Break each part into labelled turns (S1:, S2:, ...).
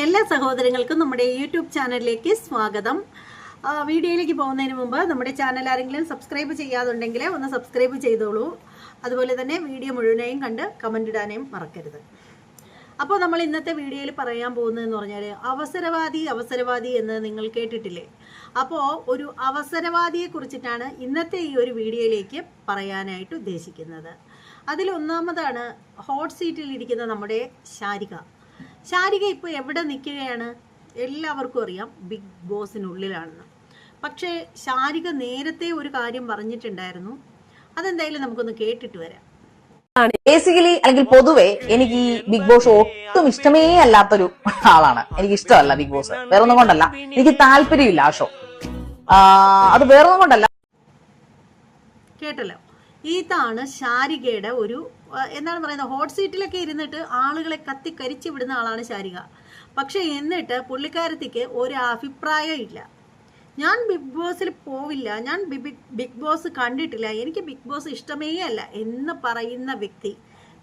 S1: എല്ലാ സഹോദരങ്ങൾക്കും നമ്മുടെ യൂട്യൂബ് ചാനലിലേക്ക് സ്വാഗതം. വീഡിയോയിലേക്ക് പോകുന്നതിന് മുമ്പ് നമ്മുടെ ചാനൽ ആരെങ്കിലും സബ്സ്ക്രൈബ് ചെയ്യാതുണ്ടെങ്കിൽ ഒന്ന് സബ്സ്ക്രൈബ് ചെയ്തോളൂ. അതുപോലെ തന്നെ വീഡിയോ മുഴുവനെയും കണ്ട് കമന്റ് ഇടാനേയും മറക്കരുത്. അപ്പോൾ നമ്മൾ ഇന്നത്തെ വീഡിയോയിൽ പറയാൻ പോകുന്നതെന്ന് പറഞ്ഞാൽ അവസരവാദി അവസരവാദി എന്ന് നിങ്ങൾ കേട്ടിട്ടില്ലേ? അപ്പോൾ ഒരു അവസരവാദിയെ കുറിച്ചിട്ടാണ് ഇന്നത്തെ ഈ ഒരു വീഡിയോയിലേക്ക് പറയാനായിട്ട് ഉദ്ദേശിക്കുന്നത്. അതിലൊന്നാമതാണ് ഹോട്ട് സീറ്റിൽ ഇരിക്കുന്ന നമ്മുടെ ശാരിക. ശാരിക ഇപ്പോൾ എവിടെ നിൽക്കുകയാണ്? എല്ലാവർക്കും അറിയാം ബിഗ് ബോസിനുള്ളിലാണെന്ന്. പക്ഷേ ശാരിക നേരത്തെ ഒരു കാര്യം പറഞ്ഞിട്ടുണ്ടായിരുന്നു. അതെന്തായാലും നമുക്കൊന്ന് കേട്ടിട്ട് വരാം.
S2: ബേസിക്കലി അല്ലെങ്കിൽ പൊതുവെ എനിക്ക് ഈ ബിഗ് ബോസ് ഒട്ടും ഇഷ്ടമേ അല്ലാത്തൊരു ആളാണ്. എനിക്ക് ഇഷ്ടമല്ല ബിഗ് ബോസ്. വേറെ ഒന്നും കൊണ്ടല്ല. എനിക്ക് താല്പര്യമില്ല ആ ഷോ അത് വേറെ ഒന്നും കൊണ്ടല്ല.
S1: കേട്ടല്ലോ. ഇതാണ് ശാരികയുടെ ഒരു എന്താണ് പറയുന്നത് ഹോട്ട് സീറ്റിലൊക്കെ ഇരുന്നിട്ട് ആളുകളെ കത്തിക്കരിച്ച് വിടുന്ന ആളാണ് ശാരിക. പക്ഷെ എന്നിട്ട് പുള്ളിക്കാരത്തിക്ക് ഒരു അഭിപ്രായം ഇല്ല. ഞാൻ ബിഗ് ബോസിൽ പോവില്ല ഞാൻ ബിഗ് ബോസ് കണ്ടിട്ടില്ല എനിക്ക് ബിഗ് ബോസ് ഇഷ്ടമേ അല്ല എന്ന് പറയുന്ന വ്യക്തി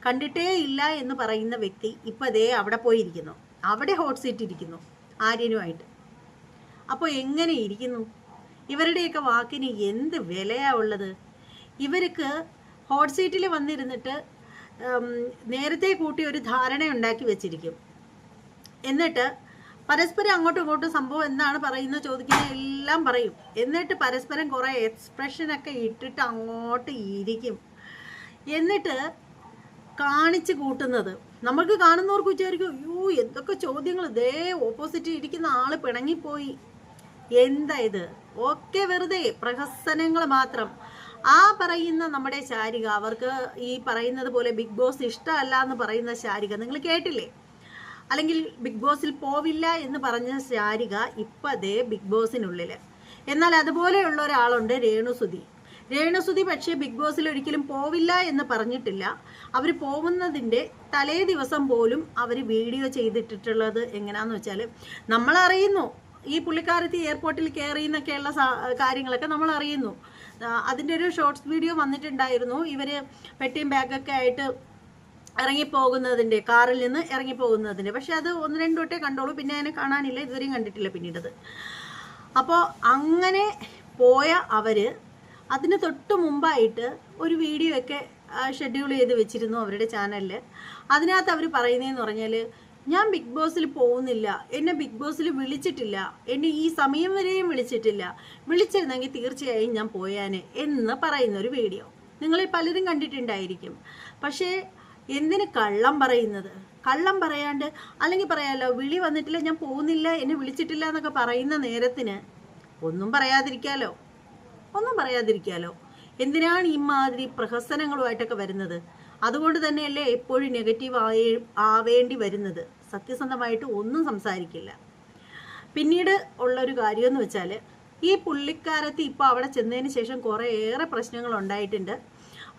S1: കണ്ടിട്ടേ ഇല്ല എന്ന് പറയുന്ന വ്യക്തി ഇപ്പം ദേ അവിടെ പോയിരിക്കുന്നു. അവിടെ ഹോട്ട് സീറ്റ് ഇരിക്കുന്നു ആര്യനുമായിട്ട്. അപ്പോൾ എങ്ങനെ ഇരിക്കുന്നു? ഇവരുടെയൊക്കെ വാക്കിന് എന്ത് വിലയാ ഉള്ളത്? ഇവർക്ക് ഹോട്ട് സീറ്റിൽ വന്നിരുന്നിട്ട് നേരത്തെ കൂട്ടി ഒരു ധാരണ ഉണ്ടാക്കി വെച്ചിരിക്കും. എന്നിട്ട് പരസ്പരം അങ്ങോട്ടും ഇങ്ങോട്ടും സംഭവം എന്താണ് പറയുന്നത് ചോദിക്കുന്ന എല്ലാം പറയും. എന്നിട്ട് പരസ്പരം കുറേ എക്സ്പ്രഷനൊക്കെ ഇട്ടിട്ട് അങ്ങോട്ട് ഇരിക്കും. എന്നിട്ട് കാണിച്ച് കൂട്ടുന്നത്. നമ്മൾക്ക് കാണുന്നവർക്ക് വിചാരിക്കും അയ്യോ എന്തൊക്കെ ചോദ്യങ്ങൾ. ഇതേ ഓപ്പോസിറ്റ് ഇരിക്കുന്ന ആൾ പിണങ്ങിപ്പോയി. എന്താ ഇത്? ഒക്കെ വെറുതെ പ്രഹസനങ്ങൾ മാത്രം. ആ പറയുന്ന നമ്മുടെ ശാരിക അവർക്ക് ഈ പറയുന്നത് പോലെ ബിഗ് ബോസ് ഇഷ്ടമല്ല എന്ന് പറയുന്ന ശാരിക നിങ്ങൾ കേട്ടില്ലേ? അല്ലെങ്കിൽ ബിഗ് ബോസിൽ പോവില്ല എന്ന് പറഞ്ഞ ശാരിക ഇപ്പം അതേ ബിഗ് ബോസിനുള്ളിൽ എന്നാൽ അതുപോലെയുള്ള ഒരാളുണ്ട് രേണുസുതി. രേണുസുതി പക്ഷേ ബിഗ് ബോസിൽ ഒരിക്കലും പോവില്ല എന്ന് പറഞ്ഞിട്ടില്ല. അവർ പോകുന്നതിന്റെ തലേ ദിവസം പോലും അവർ വീഡിയോ ചെയ്തിട്ടിട്ടുള്ളത് എങ്ങനെയാന്ന് വെച്ചാൽ നമ്മളറിയുന്നു. ഈ പുള്ളിക്കാരത്തി എയർപോർട്ടിൽ കയറി എന്നൊക്കെയുള്ള കാര്യങ്ങളൊക്കെ നമ്മൾ അറിയുന്നു അതിന്റെ ഒരു ഷോർട്സ് വീഡിയോ വന്നിട്ടുണ്ടായിരുന്നു. ഇവർ പെട്ടിയും ബാഗൊക്കെ ആയിട്ട് ഇറങ്ങിപ്പോകുന്നതിന്റെ കാറിൽ നിന്ന് ഇറങ്ങിപ്പോകുന്നതിന്റെ. പക്ഷെ അത് ഒന്ന് രണ്ടു തൊട്ടേ കണ്ടോളൂ പിന്നെ അതിനെ കാണാനില്ല. ഇതുവരെയും കണ്ടിട്ടില്ല പിന്നീടത്. അപ്പോൾ അങ്ങനെ പോയ അവർ അതിന് തൊട്ട് മുമ്പായിട്ട് ഒരു വീഡിയോ ഒക്കെ ഷെഡ്യൂൾ ചെയ്ത് വെച്ചിരുന്നു അവരുടെ ചാനലിൽ അതിനകത്ത് അവർ പറയുന്നതെന്ന് പറഞ്ഞാൽ ഞാൻ ബിഗ് ബോസിൽ പോകുന്നില്ല. എന്നെ ബിഗ് ബോസിൽ വിളിച്ചിട്ടില്ല. എന്നെ ഈ സമയം വരെയും വിളിച്ചിട്ടില്ല. വിളിച്ചിരുന്നെങ്കിൽ തീർച്ചയായും ഞാൻ പോയാനെ എന്ന് പറയുന്ന ഒരു വീഡിയോ നിങ്ങളിൽ പലരും കണ്ടിട്ടുണ്ടായിരിക്കും. പക്ഷേ എന്തിന് കള്ളം പറയുന്നത്? കള്ളം പറയാണ്ട് അല്ലെങ്കിൽ പറയാലോ വിളി വന്നിട്ടില്ല ഞാൻ പോകുന്നില്ല എന്നെ വിളിച്ചിട്ടില്ല എന്നൊക്കെ പറയുന്ന നേരത്തിന് ഒന്നും പറയാതിരിക്കാലോ? ഒന്നും പറയാതിരിക്കാലോ? എന്തിനാണ് ഇമാതിരി മാതിരി പ്രഹസനങ്ങളുമായിട്ടൊക്കെ വരുന്നത്? അതുകൊണ്ട് തന്നെയല്ലേ എപ്പോഴും നെഗറ്റീവ് ആയി ആവേണ്ടി വരുന്നത്? സത്യസന്ധമായിട്ട് ഒന്നും സംസാരിക്കില്ല. പിന്നീട് ഉള്ളൊരു കാര്യമെന്ന് വെച്ചാൽ ഈ പുള്ളിക്കാരത്തി ഇപ്പോൾ അവിടെ ചെന്നതിന് ശേഷം കുറേയേറെ പ്രശ്നങ്ങൾ ഉണ്ടായിട്ടുണ്ട്.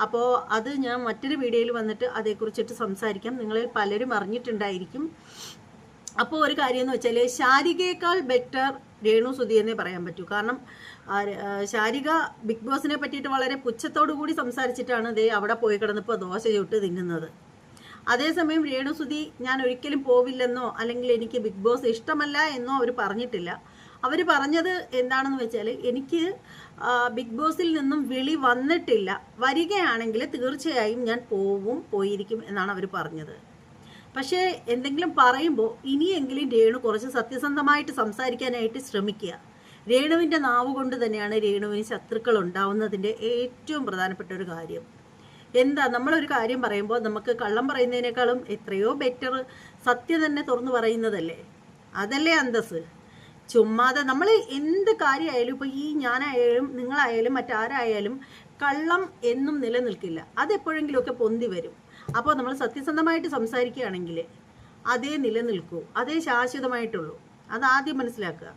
S1: അപ്പോൾ അത് ഞാൻ മറ്റൊരു വീഡിയോയിൽ വന്നിട്ട് അതേക്കുറിച്ചിട്ട് സംസാരിക്കാം. നിങ്ങളിൽ പലരും അറിഞ്ഞിട്ടുണ്ടായിരിക്കും. അപ്പോൾ ഒരു കാര്യം എന്ന് വെച്ചാൽ ശാരികയേക്കാൾ ബെറ്റർ രേണു സുധി പറയാൻ പറ്റൂ. കാരണം ശാരിക ബിഗ് ബോസിനെ പറ്റിയിട്ട് വളരെ പുച്ഛത്തോടു കൂടി സംസാരിച്ചിട്ടാണ് ദേ അവിടെ പോയി കിടന്നിപ്പോൾ ദോശ ചുട്ട് തിന്നുന്നത്. അതേസമയം രേണുസുതി ഞാൻ ഒരിക്കലും പോവില്ലെന്നോ അല്ലെങ്കിൽ എനിക്ക് ബിഗ് ബോസ് ഇഷ്ടമല്ല എന്നോ അവർ പറഞ്ഞിട്ടില്ല. അവർ പറഞ്ഞത് എന്താണെന്ന് വെച്ചാൽ എനിക്ക് ബിഗ് ബോസിൽ നിന്നും വിളി വന്നിട്ടില്ല. വരികയാണെങ്കിൽ തീർച്ചയായും ഞാൻ പോവും പോയിരിക്കും എന്നാണ് അവർ പറഞ്ഞത്. പക്ഷേ എന്തെങ്കിലും പറയുമ്പോൾ ഇനിയെങ്കിലും രേണു കുറച്ച് സത്യസന്ധമായിട്ട് സംസാരിക്കാനായിട്ട് ശ്രമിക്കുക. രേണുവിന്റെ നാവ് കൊണ്ട് തന്നെയാണ് രേണുവിന് ശത്രുക്കൾ ഉണ്ടാവുന്നതിന്റെ ഏറ്റവും പ്രധാനപ്പെട്ട ഒരു കാര്യം. എന്താ? നമ്മളൊരു കാര്യം പറയുമ്പോൾ നമുക്ക് കള്ളം പറയുന്നതിനേക്കാളും എത്രയോ ബെറ്റർ സത്യം തന്നെ തുറന്നു പറയുന്നതല്ലേ? അതല്ലേ അന്തസ് ചുമ്മാതെ നമ്മൾ എന്ത് കാര്യമായാലും ഇപ്പോൾ ഈ ഞാനായാലും നിങ്ങളായാലും മറ്റാരായാലും കള്ളം എന്നും നിലനിൽക്കില്ല. അതെപ്പോഴെങ്കിലുമൊക്കെ പൊന്തി വരും. അപ്പോൾ നമ്മൾ സത്യസന്ധമായിട്ട് സംസാരിക്കുകയാണെങ്കിൽ അതേ നിലനിൽക്കൂ അതേ ശാശ്വതമായിട്ടുള്ളൂ. അത് ആദ്യം മനസ്സിലാക്കുക.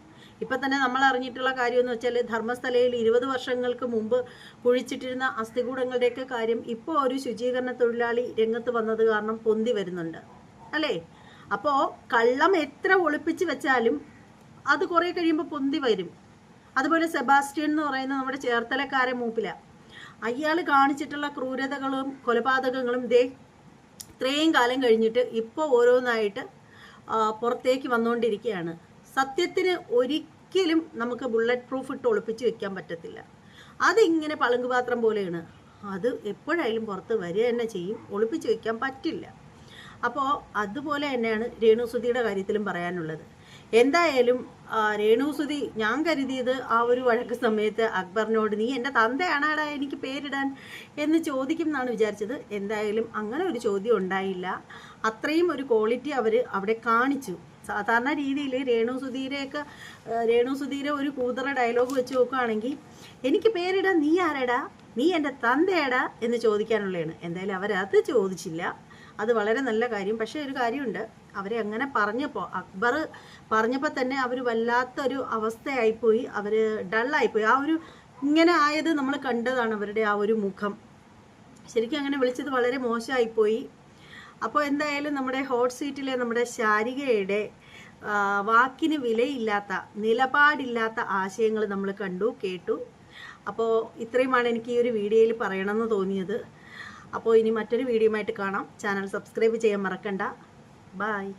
S1: ഇപ്പം തന്നെ നമ്മൾ അറിഞ്ഞിട്ടുള്ള കാര്യം എന്ന് വെച്ചാൽ ധർമ്മസ്ഥലയിൽ ഇരുപത് വർഷങ്ങൾക്ക് മുമ്പ് കുഴിച്ചിട്ടിരുന്ന അസ്ഥികൂടങ്ങളുടെയൊക്കെ കാര്യം ഇപ്പോൾ ഒരു ശുചീകരണ തൊഴിലാളി രംഗത്ത് വന്നത് കാരണം പൊന്തി വരുന്നുണ്ട്. അല്ലേ? അപ്പോൾ കള്ളം എത്ര ഒളിപ്പിച്ച് വെച്ചാലും അത് കുറേ കഴിയുമ്പോൾ പൊന്തി വരും. അതുപോലെ സെബാസ്റ്റ്യൻ എന്ന് പറയുന്ന നമ്മുടെ ചേർത്തലക്കാരെ മൂപ്പില. അയാൾ കാണിച്ചിട്ടുള്ള ക്രൂരതകളും കൊലപാതകങ്ങളും ദേ ഇത്രയും കാലം കഴിഞ്ഞിട്ട് ഇപ്പോൾ ഓരോന്നായിട്ട് പുറത്തേക്ക് വന്നുകൊണ്ടിരിക്കുകയാണ് സത്യത്തിന് ഒരിക്കലും നമുക്ക് ബുള്ളറ്റ് പ്രൂഫ് ഇട്ട് ഒളിപ്പിച്ച് വെക്കാൻ പറ്റത്തില്ല. അതിങ്ങനെ പളുങ്കുപാത്രം പോലെയാണ്. അത് എപ്പോഴായാലും പുറത്ത് വരിക തന്നെ ചെയ്യും. ഒളിപ്പിച്ച് വെക്കാൻ പറ്റില്ല. അപ്പോൾ അതുപോലെ തന്നെയാണ് രേണുസുതിയുടെ കാര്യത്തിലും പറയാനുള്ളത്. എന്തായാലും രേണുസുതി ഞാൻ കരുതിയത് ആ ഒരു വഴക്ക് സമയത്ത് അക്ബറിനോട് നീ എന്റെ തന്തയാണാടാ എനിക്ക് പേരിടാൻ എന്ന് ചോദിക്കും എന്നാണ് വിചാരിച്ചത്. എന്തായാലും അങ്ങനെ ഒരു ചോദ്യം ഉണ്ടായില്ല. അത്രയും ഒരു ക്വാളിറ്റി അവർ അവിടെ കാണിച്ചു. സാധാരണ രീതിയിൽ രേണു സുധീരെയൊക്കെ രേണു സുധീരെ ഒരു കൂതറ ഡയലോഗ് വെച്ച് നോക്കുകയാണെങ്കിൽ എനിക്ക് പേരിടാൻ നീ ആരടാ? നീ എന്റെ തന്തയാടാ? എന്ന് ചോദിക്കാനുള്ളതാണ്. എന്തായാലും അവരത് ചോദിച്ചില്ല. അത് വളരെ നല്ല കാര്യം. പക്ഷേ ഒരു കാര്യമുണ്ട്. അവരെ അങ്ങനെ പറഞ്ഞപ്പോൾ അക്ബർ പറഞ്ഞപ്പോൾ തന്നെ അവർ വല്ലാത്തൊരു അവസ്ഥയായിപ്പോയി. അവർ ഡള്ളായിപ്പോയി. ആ ഒരു ഇങ്ങനെ ആയത് നമ്മൾ കണ്ടതാണ് അവരുടെ ആ ഒരു മുഖം. ശരിക്കും അങ്ങനെ വിളിച്ചത് വളരെ മോശമായിപ്പോയി. അപ്പോൾ എന്തായാലും നമ്മുടെ ഹോട്ട് സീറ്റിലെ നമ്മുടെ ശാരികയുടെ വാക്കിന് വിലയില്ലാത്ത നിലപാടില്ലാത്ത ആശയങ്ങൾ നമ്മൾ കണ്ടു കേട്ടു. അപ്പോൾ ഇത്രയുമാണ് എനിക്ക് ഈ ഒരു വീഡിയോയിൽ പറയണമെന്ന് തോന്നിയത്. അപ്പോൾ ഇനി മറ്റൊരു വീഡിയോ ആയിട്ട് കാണാം. ചാനൽ സബ്സ്ക്രൈബ് ചെയ്യാൻ മറക്കണ്ട. ബായ്